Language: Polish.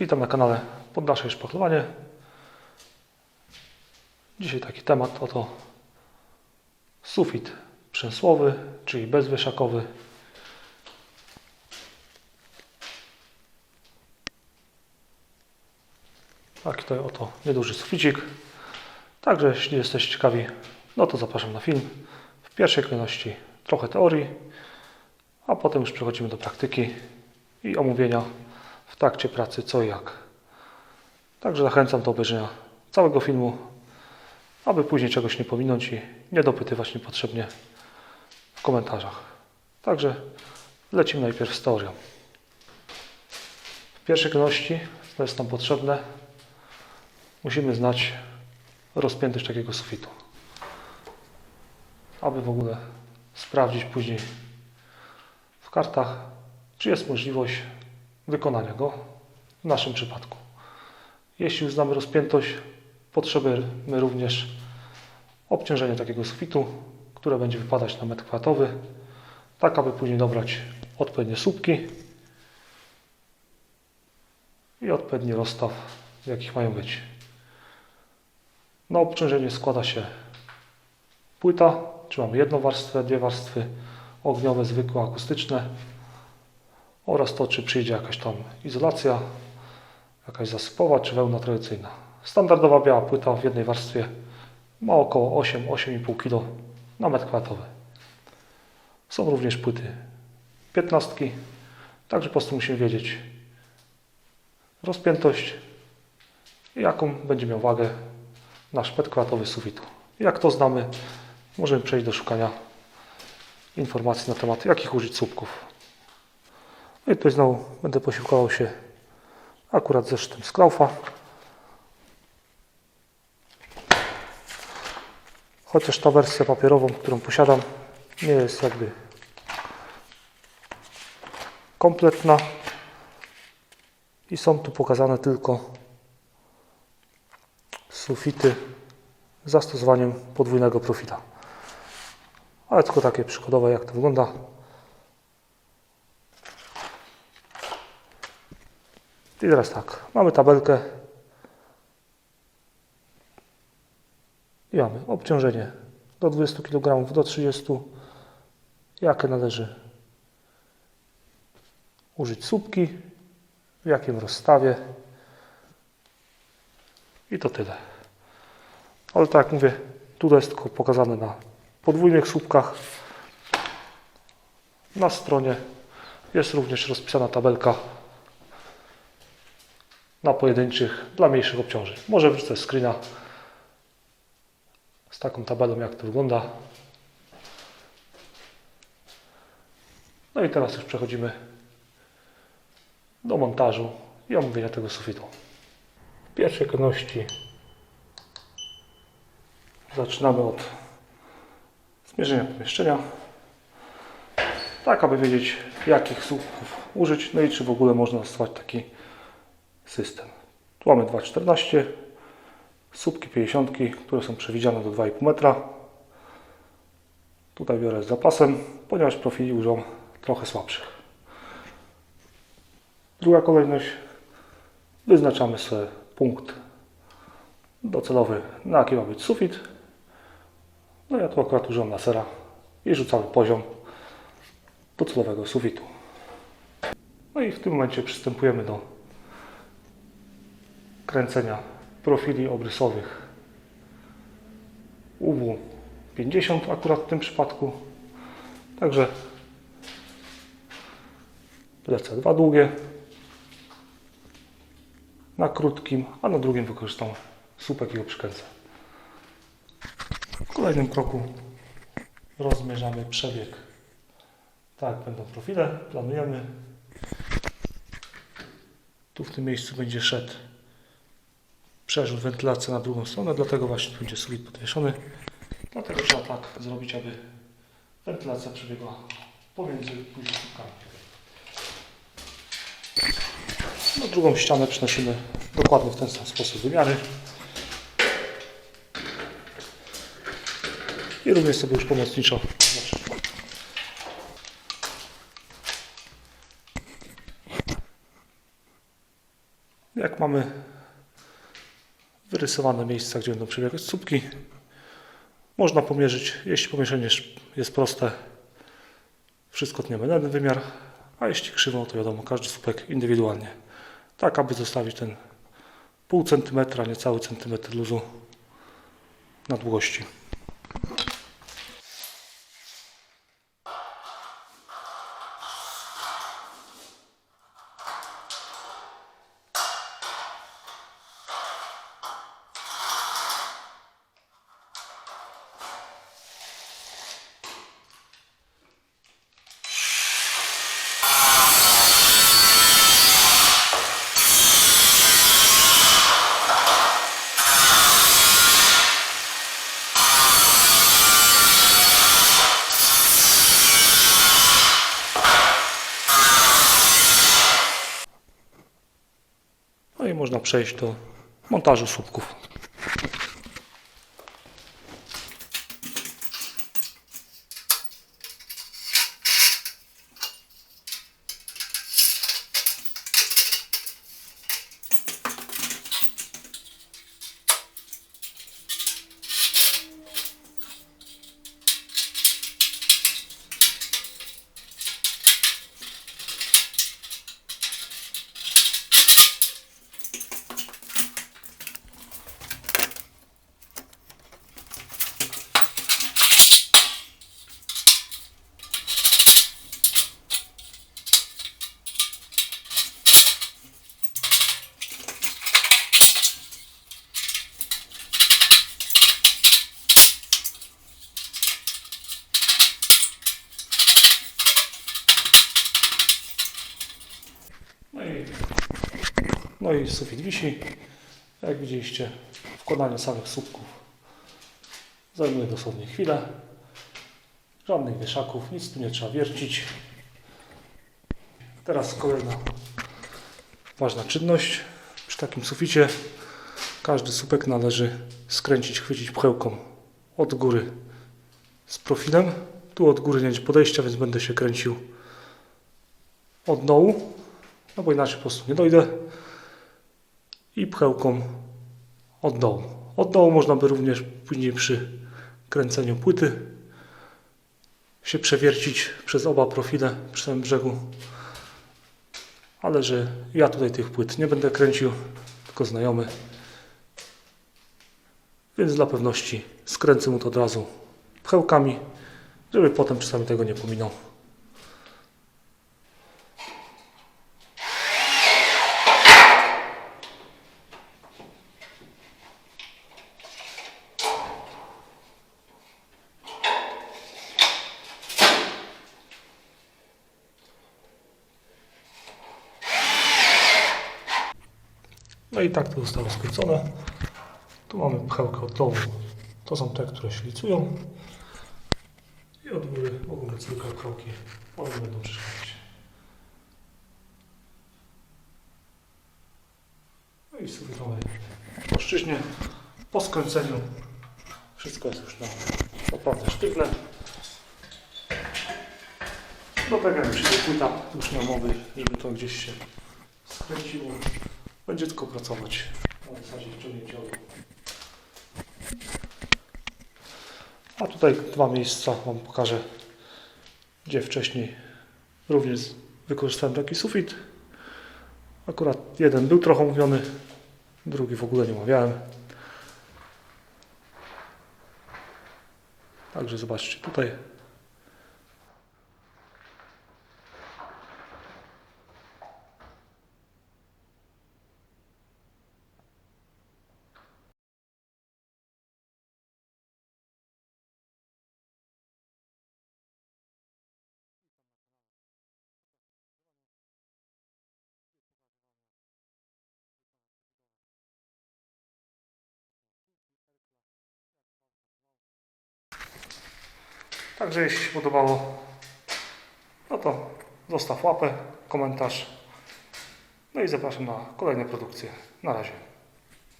Witam na kanale Poddasze i Szpachlowanie. Dzisiaj taki temat, oto sufit przęsłowy, czyli bezwieszakowy. Taki to oto nieduży suficik. Także jeśli jesteście ciekawi, no to zapraszam na film. W pierwszej kolejności trochę teorii, a potem już przechodzimy do praktyki i omówienia trakcie pracy co i jak. Także zachęcam do obejrzenia całego filmu, aby później czegoś nie pominąć i nie dopytywać niepotrzebnie w komentarzach. Także lecimy najpierw z teorią. W pierwszej kolejności, co jest nam potrzebne, musimy znać rozpiętość takiego sufitu. Aby w ogóle sprawdzić później w kartach, czy jest możliwość wykonania go w naszym przypadku. Jeśli uznamy rozpiętość, potrzebujemy również obciążenie takiego sufitu, które będzie wypadać na metr kwadratowy, tak aby później dobrać odpowiednie słupki i odpowiedni rozstaw, jakich mają być. Na obciążenie składa się płyta, czy mamy jedną warstwę, dwie warstwy, ogniowe, zwykłe, akustyczne oraz to, czy przyjdzie jakaś tam izolacja, jakaś zasypowa, czy wełna tradycyjna. Standardowa biała płyta w jednej warstwie ma około 8-8,5 kg na metr kwadratowy. Są również płyty 15, także po prostu musimy wiedzieć rozpiętość i jaką będzie miał wagę nasz metr kwadratowy sufitu. Jak to znamy, możemy przejść do szukania informacji na temat jakich użyć słupków. No i tutaj znowu będę posiłkował się akurat zeszytem z Klaufa. Chociaż ta wersja papierową, którą posiadam, nie jest jakby kompletna i są tu pokazane tylko sufity z zastosowaniem podwójnego profila. Ale tylko takie przykładowe, jak to wygląda. I teraz tak, mamy tabelkę. I mamy obciążenie do 20 kg, do 30 jakie należy użyć słupki, w jakim rozstawie? I to tyle. Ale tak jak mówię, tu jest tylko pokazane na podwójnych słupkach. Na stronie jest również rozpisana tabelka na pojedynczych dla mniejszych obciążeń. Może wrzucę screena z taką tabelą, jak to wygląda. No i teraz już przechodzimy do montażu i omówienia tego sufitu. W pierwszej kolejności zaczynamy od zmierzenia pomieszczenia, tak aby wiedzieć jakich słupków użyć, no i czy w ogóle można stosować taki system. Tu mamy 2,14, słupki 50, które są przewidziane do 2,5 metra. Tutaj biorę z zapasem, ponieważ profili używam trochę słabszych. Druga kolejność. Wyznaczamy sobie punkt docelowy, na jaki ma być sufit. No ja tu akurat używam lasera i rzucamy poziom docelowego sufitu. No i w tym momencie przystępujemy do kręcenia profili obrysowych UW 50 akurat w tym przypadku. Także lecę dwa długie na krótkim, a na drugim wykorzystam słupek i go przykręcę. W kolejnym kroku rozmierzamy przebieg. Tak będą profile, planujemy. Tu w tym miejscu będzie szedł przerzut wentylacji na drugą stronę, dlatego właśnie tu będzie sufit podwieszony. Dlatego trzeba tak zrobić, aby wentylacja przebiegła pomiędzy później słupkami. Na drugą ścianę przynosimy dokładnie w ten sam sposób wymiary. I również sobie już pomocniczo. Jak mamy wyrysowane miejsca, gdzie będą przebiegać słupki, można pomierzyć, jeśli pomieszczenie jest- proste, wszystko tniemy na jeden wymiar, a jeśli krzywo, to wiadomo, każdy słupek indywidualnie. Tak, aby zostawić ten pół centymetra, niecały centymetr luzu na długości. Można przejść do montażu słupków. No i sufit wisi. Jak widzieliście, wkładanie samych słupków zajmuje dosłownie chwilę. Żadnych wieszaków, nic tu nie trzeba wiercić. Teraz kolejna ważna czynność. Przy takim suficie każdy słupek należy skręcić, chwycić pchełką od góry z profilem. Tu od góry nie będzie podejścia, więc będę się kręcił od dołu no bo inaczej po prostu nie dojdę. I pchełką od dołu. Od dołu można by również później przy kręceniu płyty się przewiercić przez oba profile przy samym brzegu. Ale że ja tutaj tych płyt nie będę kręcił, tylko znajomy. Więc dla pewności skręcę mu to od razu pchełkami, żeby potem czasami tego nie pominął. No i tak to zostało skrócone. Tu mamy pchełkę od dołu. To są te, które ślicują. I od góry być zwykłe kroki. One będą przeszkadzać. No i sobie mamy płaszczyźnie. Po skręceniu wszystko jest już na naprawdę sztywne. Do tego przyjdzie płyta, już nie ma mowy, żeby to gdzieś się skręciło. Będzie tylko pracować na zasadzie wciągnięciowej. A tutaj dwa miejsca Wam pokażę, gdzie wcześniej również wykorzystałem taki sufit. Akurat jeden był trochę mówiony, drugi w ogóle nie mawiałem. Także zobaczcie tutaj. Także jeśli się podobało, no to zostaw łapę, komentarz. No i zapraszam na kolejne produkcje. Na razie.